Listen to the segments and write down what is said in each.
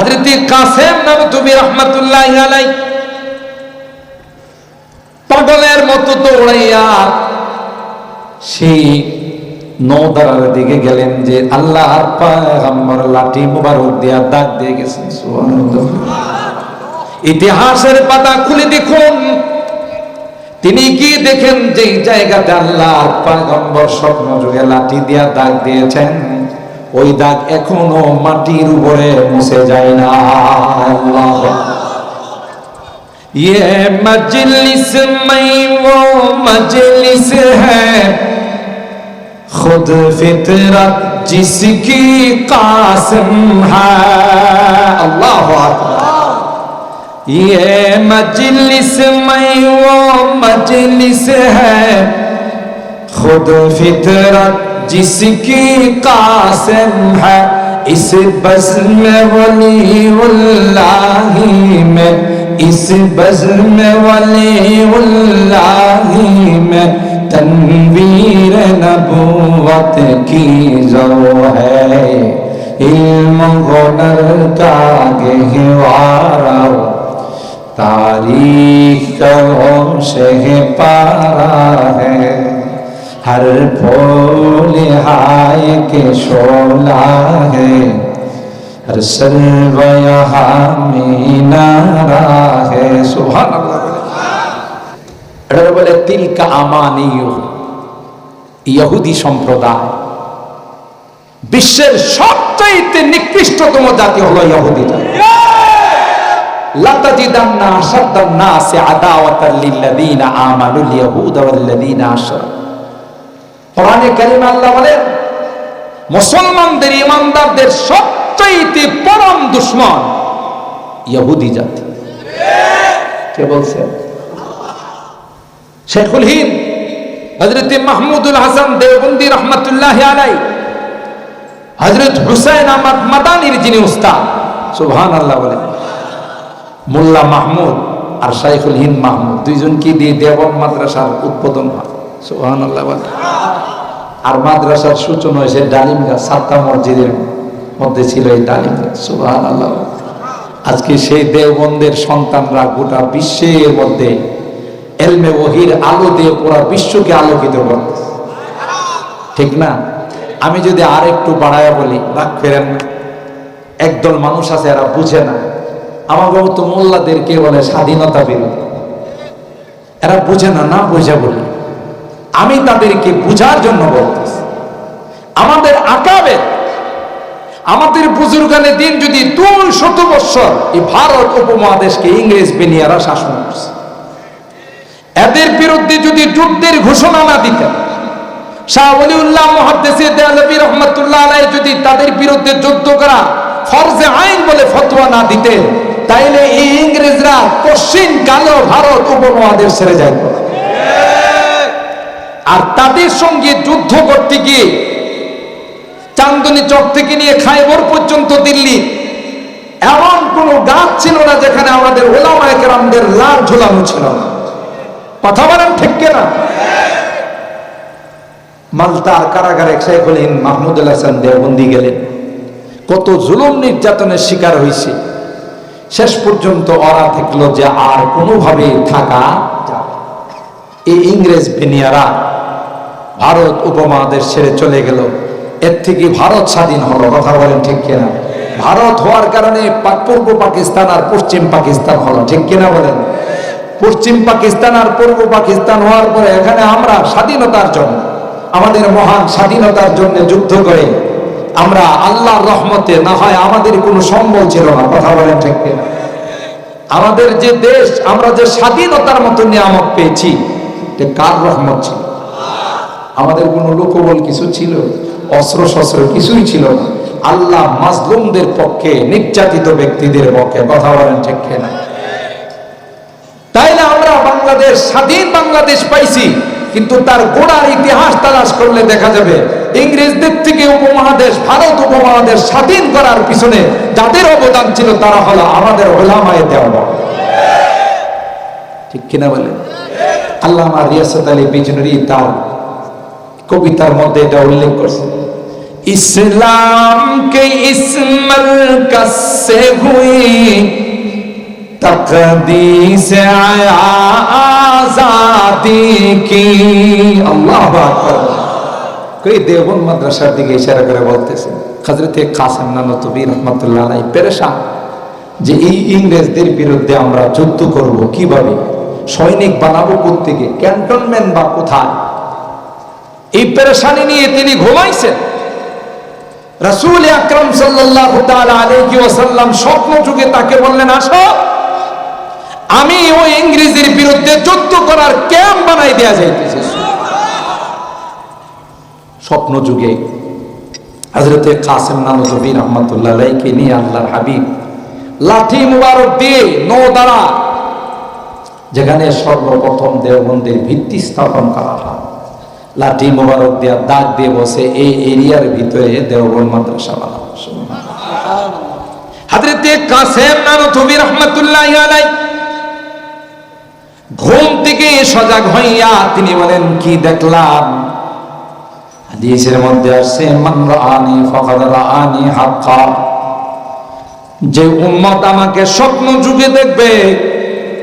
হজরতি কাসেম নাম তুমি রহমতুল্লাহ আলাই পাগলের মতো দৌড়াইয়া সেই দিকে গেলেন যে পায়গাম্বর লাঠি মুবারক দিয়া দাগ দিয়ে গেছেন ইতিহাসের পাতা খুলে দেখুন। তিনি কি দেখেন? যে জায়গাতে আল্লাহ পায়গম্বর স্বপ্ন যুগে লাঠি দিয়া দাগ দিয়েছেন। ওই দাগ এখনো মাটির উপরে মুছে যায় না আল্লাহ ये मजलिस में वो मजलिस है खुद फितरत जिसकी कासिम है अल्लाह अकबर ये मजलिस में वो मजलिस है खुद फितरत जिसकी कासिम है, इस बज़्म वलीउल्लाही में, इस बज़्म वलीउल्लाही में तनवीर नबूवत की जो है। इल्म हुनर का गहवारा, तारीख का पारा है। हर हाय के शोला है हर सर्व यहाँ मीनारा है सुभान এটা বলে তিলকা আমানিয় ইহুদি সম্প্রদায় বিশ্বের সবচাইতে নিকৃষ্টতম জাতি হলো ইহুদিটা লাতাজিদান্না আশাদ্দান নাসি আদাওয়াতাল লিল্লাযীনা আমানুল ইয়াহুদা ওয়াল্লাযীনা আশরাকু কোরআনে কারিমে আল্লাহ বলেন মুসলমানদের ইমানদারদের সবচাইতে পরম দুশ্মন ইহুদি জাতি। কে বলছেন শেখুল হিন্দ হজরত মাহমুদুল হাসান দেওবন্দি রহমতুল্লাহ আলাই হজরত হুসাইন আহমদ মাদানির যিনি উস্তাদ সুবহান আল্লাহ বলেন মোল্লা মাহমুদ আর শাইখুল হিন্দ মাহমুদ, দুইজন কি দিয়ে দেওবন মাদ্রাসার উদ্বোধন হয়? সুবহান আল্লাহ বলেন আর মাদ্রাসার সূচনা হয়েছে ডালিম গাছ সাতটা মসজিদের মধ্যে ছিল এই ডালিম গাছ আল্লাহ আজকে সেই দেওবন্দের সন্তানরা গোটা বিশ্বের মধ্যে এলমে ওহির আলো দিয়ে পুরা বিশ্বকে আলোকিত করতেছে। ঠিক না? আমি যদি আর একটু বাড়ায়া বলি রাগ ফেরেন না। একদল মানুষ আছে, এরা বুঝে না। আমার বাবু তো মোল্লাদেরকে বলে স্বাধীনতা বিরোধী। এরা বুঝে না না বুঝে বলি। আমি তাদেরকে বুঝার জন্য বলতেছি। আমাদের আকাবে, আমাদের বুজুর্গানের দিন যদি দুই শত বৎসর এই ভারত উপমহাদেশকে ইংরেজ বেনিয়ারা শাসন করছে। এদের বিরুদ্ধে যদি যুদ্ধের ঘোষণা না দিতেন শাহ যদি তাদের বিরুদ্ধে যুদ্ধ করা ফরজে আইন বলে না দিতেন তাইলে এই ইংরেজরা পশ্চিম কালো ভারত উপমহাদেশ ছেড়ে যায় আর তাদের সঙ্গে যুদ্ধ করতে গিয়ে চান্দনী চক থেকে নিয়ে খাইবর পর্যন্ত দিল্লি, এমন কোন গাছ ছিল না যেখানে আমাদের ওলামায় কেরামদের লাল ঝোলানো ছিল না। কথা বলেন ঠিক না মালতার কারাগারে শেখুল হিন্দ মাহমুদুল হাসান দেওবন্দি গেলেন। কত জুলুম নির্যাতনের শিকার হয়েছে। শেষ পর্যন্ত ওরা দেখল যে আর কোনোভাবে থাকা এই ইংরেজ বেনিয়ারা ভারত উপমহাদেশ ছেড়ে চলে গেল। এর থেকে ভারত স্বাধীন হলো, কথা বলেন ঠিক কিনা? ভারত হওয়ার কারণে পূর্ব পাকিস্তান আর পশ্চিম পাকিস্তান হলো, ঠিক কিনা বলেন? পশ্চিম পাকিস্তান আর পূর্ব পাকিস্তান হওয়ার পরে এখানে আমরা স্বাধীনতার জন্য, আমাদের মহান স্বাধীনতার জন্য যুদ্ধ করে, আমরা আল্লাহর রহমতে না হয় আমাদের কোনো সম্বল ছিল না, কথা বলেন ঠিক কিনা? আমাদের যে দেশ, আমরা যে স্বাধীনতার মতো নিয়ামক পেয়েছি কার রহমত ছিল? আমাদের কোনো লোকবল কিছু ছিল অস্ত্র শস্ত্র কিছুই ছিল না। আল্লাহ মাজলুমদের পক্ষে নির্যাতিত ব্যক্তিদের পক্ষে কথা বলেন ঠিক না তাইলে আমরা বাংলাদেশ, স্বাধীন বাংলাদেশ পাইছি, কিন্তু তার গোড়ার ইতিহাস তালাশ করলে দেখা যাবে, ইংরেজদের থেকে উপমহাদেশ, ভারত উপমহাদেশ স্বাধীন করার পিছনে যাদের অবদান ছিল তারা হলো আমাদের ওলামায়ে দেওয়া ঠিক কিনা বলেন? আল্লামা রিয়াসত আলী বিজনুরি তার কবিতার মধ্যে এটা উল্লেখ করছে इस्लाम के इस मरकज से हुई तकदीस आया आजादी की আল্লাহ আকবার কই দেওবন্দ মাদ্রাসার দিকে ইশারা করে বলতেছেন হযরতে কাসেম নানতবী রহমাতুল্লাহ আলাইহি পেরেশান যে এই ইংরেজদের বিরুদ্ধে আমরা যুদ্ধ করব কিভাবে সৈনিক বানাবো থেকে ক্যান্টনমেন্ট বা কোথায় এই পেরেশানি নিয়ে তিনি ঘুমাইছেন। রাসূল আকরাম ওয়াসাল্লাম স্বপ্ন যুগে তাকে বললেন, আসো, আমি ওই ইংরেজের বিরুদ্ধে যুদ্ধ করার ক্যাম্প বানাই দেয়া যাইতেছে। স্বপ্ন যুগে হজরতে কাসেম নানজবির রহমতুল্লাহ আলাইকে নিয়ে আল্লাহর হাবিব লাঠি মুবারক দিয়ে নৌ দ্বারা যেখানে সর্বপ্রথম দেওবন্দের ভিত্তি স্থাপন করা হয়। লাঠি মোবারক দিয়া দাগ দিয়ে বসে এই এরিয়ার ভিতরে দেওবন মাদ্রাসা আলাই ঘুম থেকে সজাগ হইয়া তিনি বলেন, কি দেখলাম? যে উম্মত আমাকে স্বপ্ন যুগে দেখবে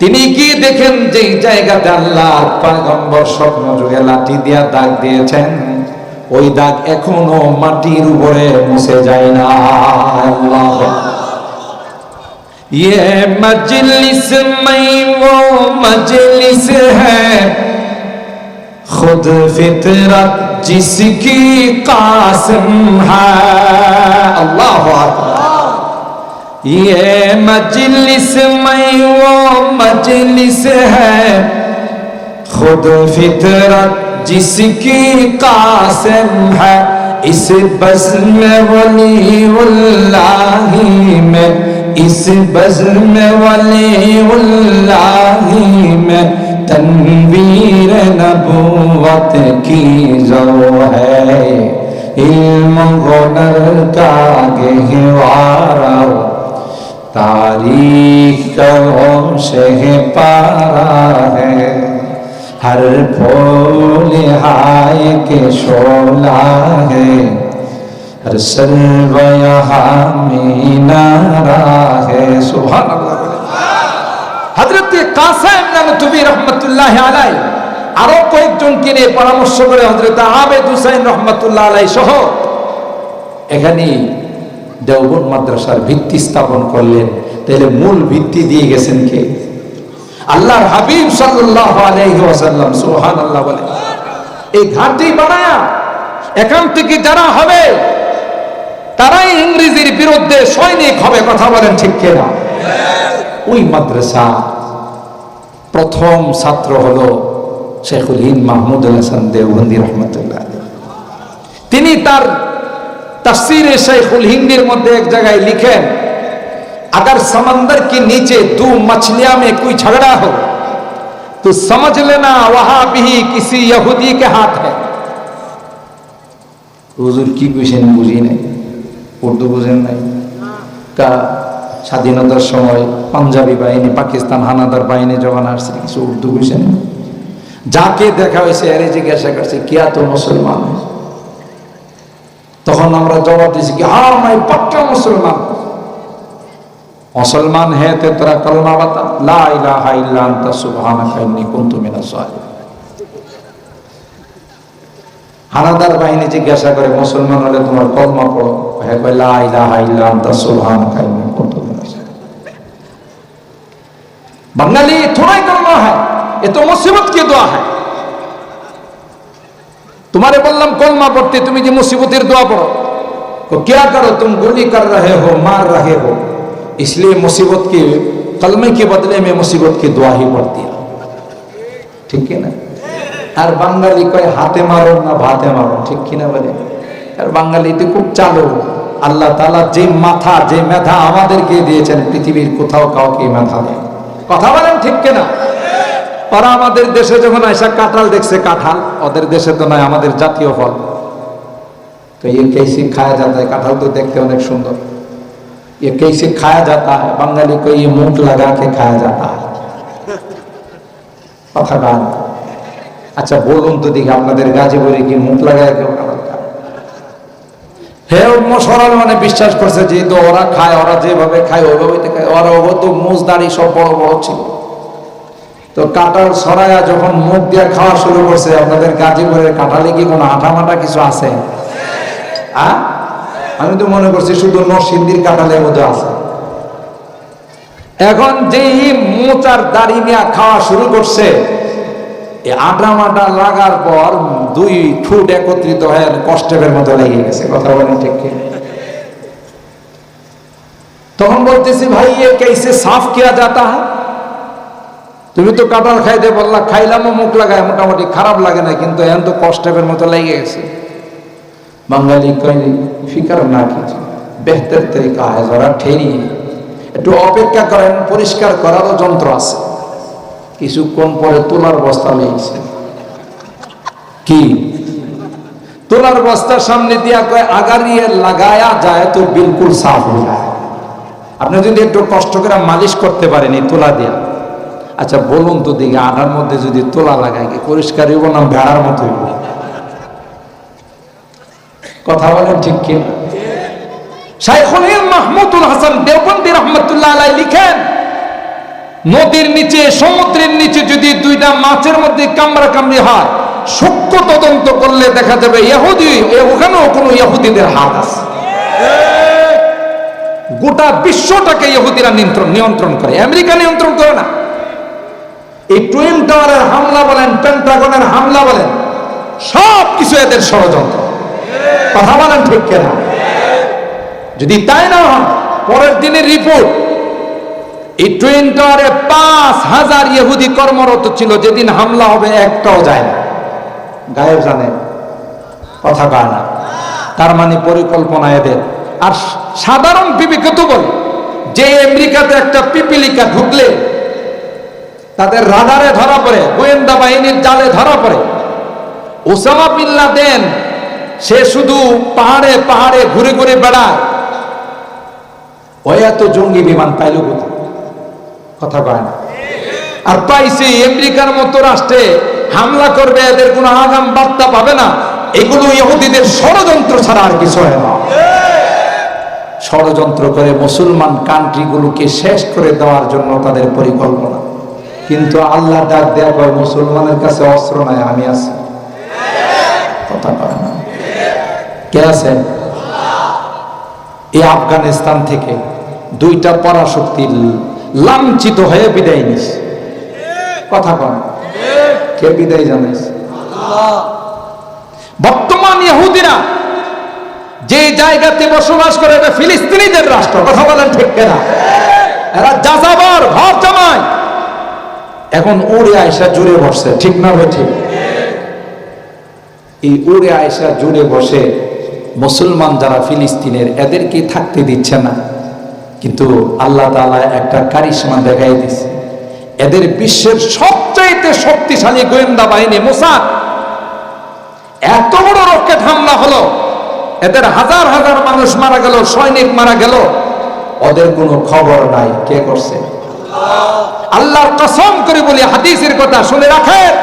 তিনি কি দেখেন যে জায়গাতে আল্লাহ পাগম্বর স্বপ্ন যুগে লাঠি দিয়া দাগ দিয়েছেন ওই দাগ এখনো মাটির উপরে মুছে যায় না আল্লাহ ये मजलिस में वो मजलिस है खुद फितरत जिसकी कासिम है अल्लाह अकबर یہ مجلس میں وہ مجلس ہے۔ خود فطرت جس کی قاسم ہے، اس بزم ولی اللہ میں، اس بزم ولی اللہ میں۔ تنویر نبوت کی جو ہے، علم غنر کا گہوارہ۔ तारीख का शह पारा है हर फूल हाय के शोला है हर सर्व यहाँ मीनारा है सुभान अल्लाह হযরত কাসেম নামে তুমি রহমতুল্লাহ আলাই আরো কয়েকজনকে নিয়ে পরামর্শ করে হযরত আবেদ হুসাইন রহমতুল্লাহ আলাই সহ এখানে দেওবন মাদ্রাসার ভিত্তি স্থাপন করলেন। তাহলে মূল ভিত্তি দিয়ে গেছেন কে? আল্লাহর হাবিব সাল্লাল্লাহু আলাইহি ওয়াসাল্লাম, সুবহানাল্লাহ বলে। এই ঘাটটি বানায়া এখান থেকে যারা হবে, তারাই ইংরেজির বিরুদ্ধে সৈনিক হবে, কথা বলেন ঠিক কিনা? ওই মাদ্রাসা প্রথম ছাত্র হলো শেখুল হিন্দ মাহমুদ হাসান দেওবন্দি রহমতুল্লাহ তিনি তার तफसीर शेखुल हिंदीर मध्य एक जगह लिखे अगर समंदर के नीचे दो मछलियां में कोई झगड़ा हो तो समझ लेना वहां भी किसी यहूदी के हाथ है হুজুর কি বুঝেন বুঝি নাই উর্দু বুঝেন নাই কা স্বাধীনতার সময় পাঞ্জাবি বাহিনী পাকিস্তান হানাদার বাহিনী যখন আসছে কিছু উর্দু বুঝেন যাকে দেখা হয়েছে আরে জিজ্ঞাসা করছে কিয়া তো মুসলমান তখন আমরা জবাব দিছি কি হা মাই পাক্কা মুসলমান। মুসলমান হে, তে তোরা কলমা বাতা লা ইলাহা ইল্লা আনতা, সুবহানাকা ইন্নী কুনতু মিনাশ জালিমিন হানাদার বাহিনী জিজ্ঞাসা করে, মুসলমান হলে তোমার কলমা পড়ো। হ্যাঁ কয়, লা ইলাহা ইল্লা আনতা, সুবহানাকা ইন্নী কুনতু মিনাশ জালিমিন বাঙালি, থোড়াই কলমা হয়। এ তো মুসিবত কি দোয়া হয়। तुम्हारे बल्लम कलमा पढ़ते तुम्हें जो मुसीबतेर दुआ पढ़ो तो क्या करो तुम गोली कर रहे हो मार रहे हो इसलिए मुसीबत की कलमे के बदले में मुसीबत की दुआ ही पढ़ दिया ठीक है ना আর বাঙালি কয় হাতে মারো না ভাতে মারো ঠিক কিনা বলে আর বাঙালিতে খুব চালু আল্লাহ তালা যে মাথা যে মেধা আমাদেরকে দিয়েছেন পৃথিবীর কোথাও কাউকে এই মেধা দেয় কথা বলেন ঠিক কিনা ওরা আমাদের দেশে যখন আইসা কাঁঠাল দেখছে কাঁঠাল ওদের দেশে তো নয় আমাদের জাতীয় ফল तो ये कैसे खाया जाता है कटहल तो देखते हैं अनेक सुंदर ये कैसे खाया जाता है बंगाली को ये मूठ लगा के खाया जाता है কথা গান আচ্ছা বলুন তো দেখি আপনাদের গাজীপুরে কি মুখ লাগায় কেউ কাঁঠাল খায় হে সরল মানে বিশ্বাস করছে যেহেতু ওরা খায় ওরা যেভাবে খায় ওইভাবে তো খায় ওরা ও তো মুজ দাড়ি সব বড় বড় ছিল তো কাঁটাল সরাইয়া যখন মুখ দিয়ে খাওয়া শুরু করছে, আপনাদের গাজীপুরের কাঁঠালে কি কোনো আঠামাটা কিছু আছে? হ্যাঁ আমি তো মনে করছি শুধু নসিন্দির কাঁঠালের মধ্যে আছে। এখন যেই মোচার দাড়ি নিয়ে খাওয়া শুরু করছে আটা মাটা লাগার পর দুই ঠুট একত্রিত হয়ে কষ্টের মতো লেগে গেছে, কথা বলেন ঠিক তখন বলতেছি, ভাই কেসে সাফ কিয়া যাতা হ্যাঁ তুমি তো কাঁঠাল খাইতে বললা খাইলামও মুখ লাগায়, মোটামুটি খারাপ লাগে না কিন্তু এখন তো কষ্টের মতো লেগে গেছে। বাঙালি কই ফিকার না কিছু, বেহতের তরিকা হয় যারা ঠেরিয়ে একটু অপেক্ষা করেন, পরিষ্কার করারও যন্ত্র আছে। কিছুক্ষণ পরে তোলার বস্তা লেগেছে কি? তোলার বস্তার সামনে দিয়া কয়, আগারিয়ে লাগায়া যায় তো বিলকুল সাফ হয়ে যায়। আপনি যদি একটু কষ্ট করে মালিশ করতে পারেন এই তোলা দিয়া। আচ্ছা বলুন তো দিকে আটার মধ্যে যদি তোলা লাগায় কি পরিষ্কার হইব না ভেড়ার মতো হইব? কথা বলেন ঠিক কি শাইখুল মাহমুদুল হাসান দেওবন্দি রহমতুল্লাহ আলাই লিখেন, নদীর নিচে, সমুদ্রের নিচে যদি দুইটা মাছের মধ্যে কামড়া কামড়ি হয়, সূক্ষ্ম তদন্ত করলে দেখা যাবে ইহুদি, ওখানেও কোনো ইহুদিদের হাত আছে। গোটা বিশ্বটাকে ইহুদিরা নিয়ন্ত্রণ নিয়ন্ত্রণ করে। আমেরিকা নিয়ন্ত্রণ করে না। এই টুইন টাওয়ারের হামলা বলেন, পেন্টাগনের হামলা বলেন সব কিছু এদের ষড়যন্ত্র। কথা বলেন ঠিক কেনা? যদি তাই না পরের দিনের রিপোর্ট এই টুইন টাওয়ারে পাঁচ হাজার ইহুদি কর্মরত ছিল, যেদিন হামলা হবে একটাও যায় না। গায়েব জানে, কথা কয় না। তার মানে পরিকল্পনা এদের। আর সাধারণ বিবেকে তো বলে, যে আমেরিকাতে একটা পিপিলিকা ঢুকলে তাদের রাডারে ধরা পড়ে, গোয়েন্দা বাহিনীর জালে ধরা পড়ে। ওসামা বিল্লা দেন সে শুধু পাহাড়ে পাহাড়ে ঘুরে ঘুরে বেড়ায়। এত জঙ্গি বিমান পাইল কথা কয় না। আর পাইছে আমেরিকার মতো রাষ্ট্রে হামলা করবে, এদের কোনো আগাম বার্তা পাবে না। এগুলো ইহুদিদের ষড়যন্ত্র ছাড়া আর কিছু হয় না। ষড়যন্ত্র করে মুসলমান কান্ট্রিগুলোকে শেষ করে দেওয়ার জন্য তাদের পরিকল্পনা। কিন্তু আল্লাহ ডাক দেয়া কয়, মুসলমানের কাছে অস্ত্র নাই, আমি আছি। কথা কয় না। কে আছেন এই আফগানিস্তান থেকে দুইটা পরাশক্তি লাঞ্ছিত হয়ে বিদায় নিস কথা কন কে বিদায় জানাইস বর্তমান ইহুদিরা যে জায়গাতে বসবাস করে, এটা ফিলিস্তিনিদের রাষ্ট্র। কথা বলেন ঠিক কেনা? এরা যাযাবর, ঘর জমায় এখন উড়ে আয়সা জুড়ে বসছে ঠিক না ভাই ঠিক? এই উড়ে আয়সা জুড়ে বসে মুসলমান যারা ফিলিস্তিনের, এদেরকে থাকতে দিচ্ছে না। কিন্তু আল্লাহ তাআলা একটা কারিশমা দেখাই দিছে। এদের বিশ্বের সবচাইতে শক্তিশালী গোয়েন্দা বাহিনী মোসাদ এত বড় রকেট হামলা হলো, এদের হাজার হাজার মানুষ মারা গেল, সৈনিক মারা গেল। ওদের কোনো খবর নাই, কে করছে? আল্লাহর কসম করে বলি, হাদিসের কথা শুনে রাখেন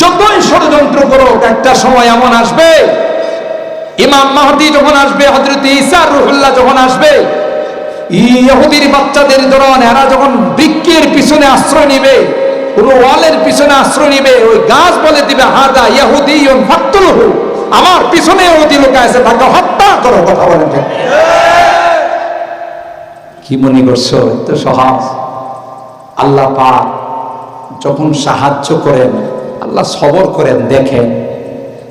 যতই ষড়যন্ত্র করো একটা সময় এমন আসবে, ইমাম মাহদি যখন আসবে হজরত ইসা রুহুল্লাহ যখন আসবে, ইহুদির বাচ্চাদের দৌড়ান এরা যখন বৃক্ষের পিছনে আশ্রয় নিবে ওয়ালের পিছনে আশ্রয় নিবে, ওই গাছ বলে দিবে, হাদা ইহুদি আমার পিছনে ইহুদি লোক আছে, তাকে হত্যা করো, কথা বলেন? কি মনে করছ? তো সহজ। আল্লাহ পাক যখন সাহায্য করেন, আল্লাহ সবর করেন, দেখেন।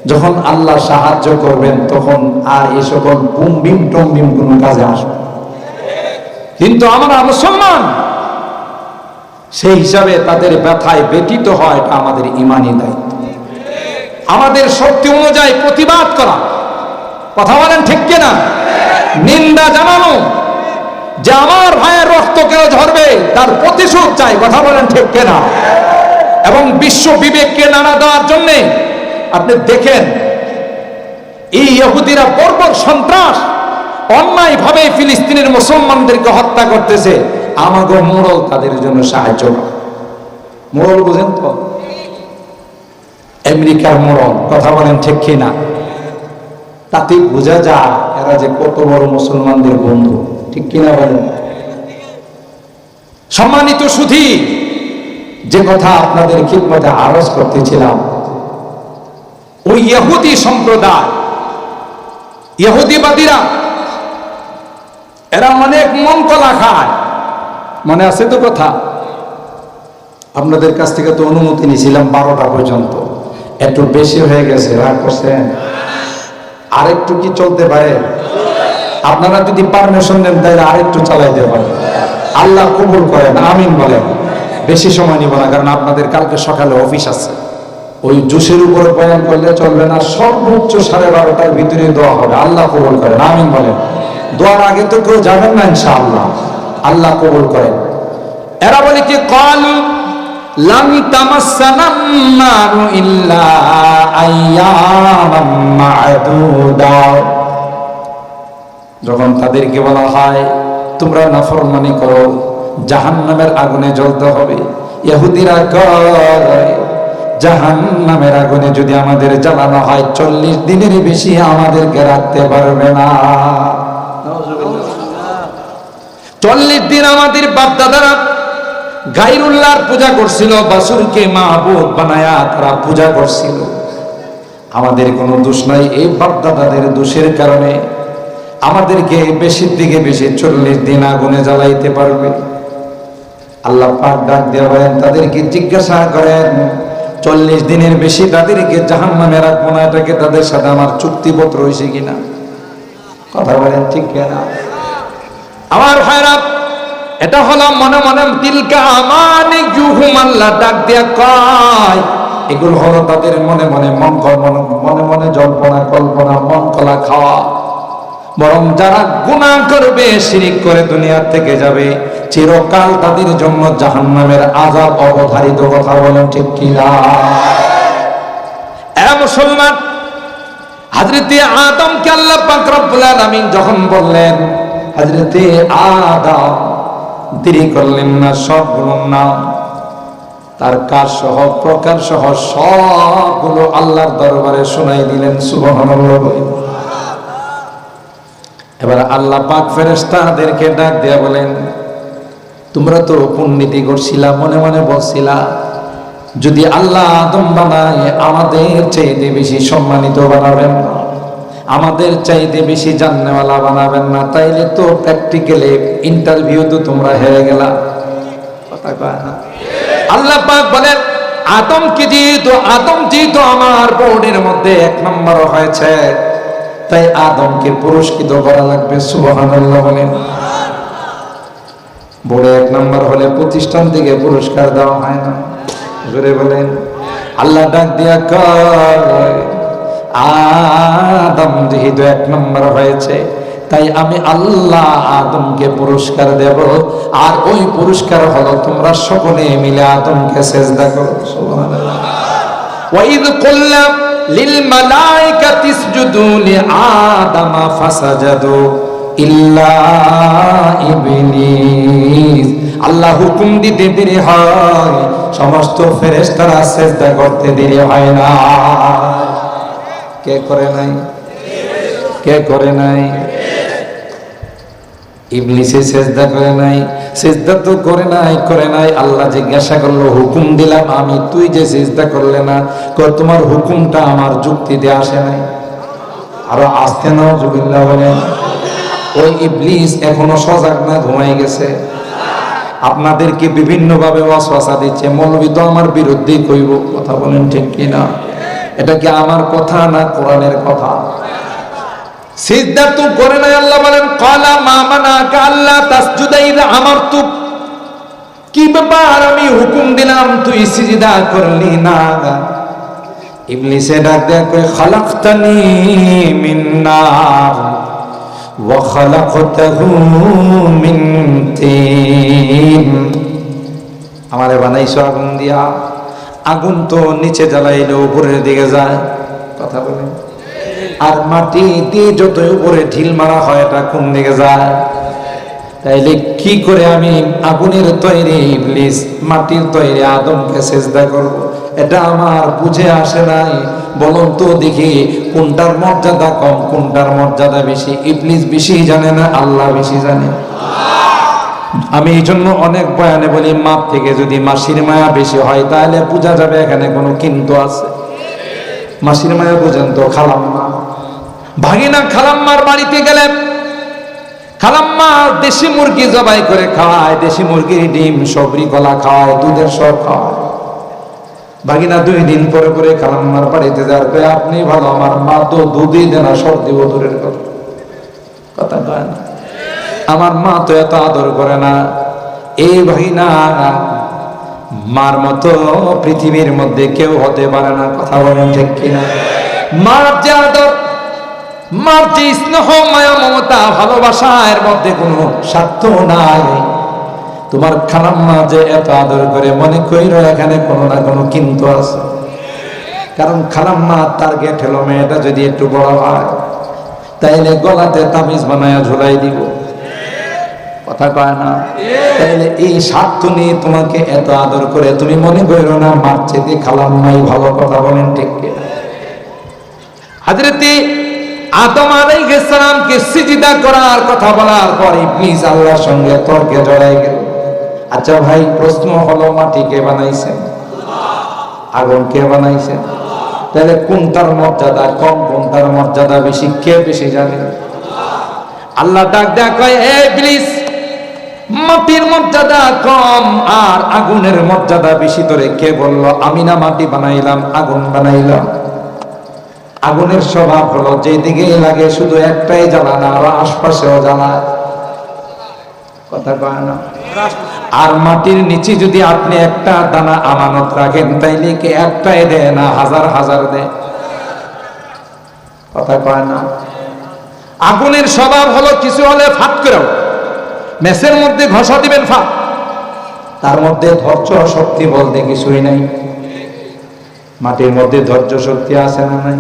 যখন আল্লাহ সাহায্য করবেন, তখন আর এই সকল বুম বিম টম বিম কোনো কাজে আসবে। কিন্তু আমরা মুসলমান, সেই হিসাবে তাদের ব্যথায় ব্যতীত হয়, এটা আমাদের ইমানি দায়িত্ব। আমাদের শক্তি অনুযায়ী প্রতিবাদ করা। কথা বলেন ঠিক কিনা? নিন্দা জানানো। যে আমার ভাইয়ের রক্ত কেউ ঝরবে, তার প্রতিশোধ চাই, কথা বলেন ঠিক কিনা? এবং বিশ্ব বিবেককে নাড়া দেওয়ার জন্যে আপনি দেখেন, এই ইহুদিরা বর্বর সন্ত্রাস অন্যায় ভাবে ফিলিস্তিনের মুসলমানদেরকে হত্যা করতেছে। আমাগো মোড়ল তাদের জন্য সাহায্য করে। মোড়ল বুঝেন তো? আমেরিকার মোড়ল, কথা বলেন ঠিক কিনা? তাতে বোঝা যায় এরা যে কত বড় মুসলমানদের বন্ধু। কিনা বলেন সম্মানিত সুধী, যে কথা আপনাদের খিদমতে আরজ করতেছিলাম ওই ইহুদি সম্প্রদায়, ইহুদিবাদীরা, এরা অনেক মন কলা খায়। মনে আছে তো কথা? আপনাদের কাছ থেকে তো অনুমতি নিয়েছিলাম বারোটা পর্যন্ত। একটু বেশি হয়ে গেছে, রাগ করছেন? আরেকটু কি চলতে পারে? আপনারা যদি পারমিশন দেন, তাহলে আরেকটু চালাইতে পারেন আল্লাহ কবুল করেন, আমিন বলেন। বেশি সময় নিব না, কারণ আপনাদের কালকে সকালে অফিস আছে। ওই জুসের উপরে বয়ান করলে চলবে না, সর্বোচ্চ সাড়ে বারোটার ভিতরে দোয়া হবে। আল্লাহ কবুল করেন, আমিন বলেন। দোয়ার আগে তো কেউ যাবেন না, ইনশাআল্লাহ। আল্লাহ কবুল করেন। এরা বলে কি, কল লাম তামাসসানান নারু ইল্লা আইয়ামাম মা'দুদা। যখন তাদেরকে বলা হয়, তোমরা নাফরমানি করো, জাহান্নামের আগুনে জ্বলতে হবে। ইহুদিরা কয়, জাহান্নামের আগুনে যদি আমাদের জ্বালানো হয়, চল্লিশ দিনের বেশি আমাদেরকে রাখতে পারবে না। চল্লিশ দিন আমাদের বাপদাদারা গাইরুল্লাহর পূজা করছিল, বাসুরকে মাহবুব বানায়া তারা পূজা করছিল। আমাদের কোনো দোষ নাই, এই বাপদাদাদের দোষের কারণে আমাদেরকে বেশির দিকে বেশি চল্লিশ দিন আগুনে জ্বালাইতে পারবে। আল্লাহ পাক ডাক দেওয়া বলেন, তাদেরকে জিজ্ঞাসা করেন, চল্লিশ দিনের বেশি তাদেরকে জাহান নামে রাখব না এটাকে তাদের সাথে আমার চুক্তিপত্র হয়েছে কিনা? কথা বলেন ঠিক কিনা? আমার ভাইরা এটা হলো মনে মনে তিলকা আমানে জুহুম আল্লাহ ডাক দিয়া কয়। এগুলো হলো তাদের মনে মনে মন মনে মনে মনে জল্পনা, কল্পনা মন কলা খাওয়া। বরং যারা গুণা করবে, শিরিক করে দুনিয়া থেকে যাবে। চিরকাল তাদের জন্য জাহান্নামের আযাব অবধারিত কথা বলেন ঠিক কিনা? মুসলমান, হযরতে আদমকে আল্লাহ পাক রব্বুল আলামিন যখন বললেন, হযরতে আদম, দেরি করলেন না সবগুলোর নাম তার কাজ সহ প্রকার সহ সবগুলো আল্লাহর দরবারে শোনাই দিলেন, সুবহানাল্লাহ এবার আল্লাহ পাক ফেরেশতাদেরকে ডাক দেয়া বলেন, তোমরা তো পুণ্যতি করছিলা, মনে মনে বলছিলা, যদি আল্লাহ আদম বানায়, আমাদের চাইতে বেশি সম্মানিত বানাবেন না, আমাদের চাইতে বেশি জাননেওয়ালা বানাবেন না, তাইলে তো প্র্যাকটিক্যালি ইন্টারভিউ তো তোমরা হেরে গেলা। কথা কয় না। আল্লাহ পাক বলেন আদমকে যেহেতু, আদম যেহেতু আমার বোর্ডের মধ্যে এক নম্বর হয়েছে তাই আদমকে পুরস্কৃত করা লাগবে, সুবহানাল্লাহ বলেন। বোর্ডে এক নম্বর হলে প্রতিষ্ঠান থেকে পুরস্কার দেওয়া হয় না। জোরে বলেন। আল্লাহ ডাক দিয়া কয়, আদম যেহেতু এক নম্বর হয়েছে, তাই আমি আল্লাহ আদমকে পুরস্কার দেব। আর ওই পুরস্কার হলো তোমরা সকলে মিলে আদমকে সেজদা করো, সুবহানাল্লাহ। লিল মালাইকাতি ইসজুদু লি আদামা ফাসাজাদু ইল্লা ইবলিস। আল্লাহ হুকুম দিতে দেরি হয়, সমস্ত ফেরেশতারা সেজদা করতে দেরি হয় না। কে করে নাই? কে করে নাই? ইবলিসে সেজদা করে নাই, সেজদা তো করে নাই করে নাই। আল্লাহ জিজ্ঞাসা করল, হুকুম দিলাম আমি, তুই যে সেজদা করলে না কয় তোমার হুকুমটা আমার যুক্তিতে আসে নাই। আরও আসতে নাও জুবিল্লাহ বলেন। ওই ইবলিস এখনও সজাগ না ঘুমাই গেছে। আপনাদেরকে বিভিন্ন ভাবে ওয়াসওয়াসা দিচ্ছে। মৌলবী তো আমার বিরুদ্ধেই কইব, কথা বলেন ঠিক কিনা? এটা কি আমার কথা না কোরআনের কথা? সিজদা তো করে নাই আল্লাহ বলেন, কালা মা মানাকা আল্লাহ তাসজুদা ইযা আমারতু কি ব্যাপার? আমি হুকুম দিলাম, তুই সিজদা করলি না। ইবলিসে ডাক দেয় কই খালাকতানি মিন নার, ওয়া খালাকতাহু মিন তিন। আমারে বানাইছো আগুন দিয়া। আগুন তো নিচে জ্বালাইলে উপরের দিকে যায়। কথা বলেন। আর মাটি দিয়ে যত উপরে ঢিল মারা হয়, এটা কোন দিকে যায়? তাইলে কি করে আমি আগুনের তৈরি ইবলিস, মাটির তৈরি আদমকে সেজদা করব? এটা আমার বুঝে আসে নাই। বলুন তো দেখি, কোনটার মর্যাদা কম, কোনটার মর্যাদা বেশি? ইবলিস বেশি জানে না, আল্লাহ বেশি জানে। আমি এই জন্য অনেক বয়ানে বলি, মাপ থেকে যদি মাসির মায়া বেশি হয় তাহলে বোঝা যাবে এখানে কোনো কিন্তু আছে। মাসির মায়া বুঝেন তো, খালাম্মা। ভাগিনা খালাম্মার বাড়িতে গেলেন। খালাম্মা দেশি মুরগি জবাই করে খাওয়ায়, দেশি মুরগির ডিম, সবরি কলা খাওয়ায়, দুধের সব খাওয়ায়। ভাগিনা দুই দিন পরে পরে খালাম্মার বাড়িতে যার পরে আপনি ভালো, আমার মা তো দুধই দেন না সর্দি বধুরের কথা। কথা কয় না। আমার মা তো এত আদর করে না। এই ভাগিনা মার মতো পৃথিবীর মধ্যে কেউ হতে পারে না, কথা বলেন ঠিক কিনা? মার যে আদর মার স্নেহ, মায়া, মমতা ভালোবাসা এর মধ্যে কোনো স্বার্থ নাই। তোমার খালাম্মা যে এত আদর করে মনে কইর, এখানে কোনো না কোনো কিন্তু আছে। কারণ খালাম্মা টার্গেট হলো মেয়েটা যদি একটু বড় হয়, তাইলে গলাতে তাবিজ বানায়া ঝুলাই দিব। কথা কয় না? তাইলে এই স্বার্থ নিয়ে তোমাকে এত আদর করে তুমি মনে করো না মার চেতে খালাম্মাই ভালো কথা বলেন ঠিক হাজরতে আদম আলাইহিস সালামকে সিজদা করার কথা বলার পর ইবলিস আল্লাহর সঙ্গে তর্কে জড়াই গেল। আচ্ছা ভাই, প্রশ্ন হলো, মাটি কে বানাইছেন? আগুন কে বানাইছেন? তাহলে কোনটার মর্যাদা কম, কোনটার মর্যাদা বেশি, কে বেশি জানে? আল্লাহ ডাক হে ইবলিস, মাটির মর্যাদা কম আর আগুনের মর্যাদা বেশি। তোরে কে বলল, আমি না মাটি বানাইলাম, আগুন বানাইলাম। আগুনের স্বভাব হলো, যেদিকে লাগে শুধু একটাই জ্বালা না, আর আশপাশেও জ্বালায় কথা কয় না? আর মাটির নিচে যদি আপনি একটা দানা আমানত রাখেন, তাইলে কি একটাই দেয় না, হাজার হাজার দেয়? কথা কয় না? আগুনের স্বভাব হলো কিছু হলে ফাট করেও, মেসের মধ্যে ঘষা দিবেন ফাট তার মধ্যে ধৈর্য শক্তি বলতে কিছুই নাই। মাটির মধ্যে ধৈর্য শক্তি আছে না নাই?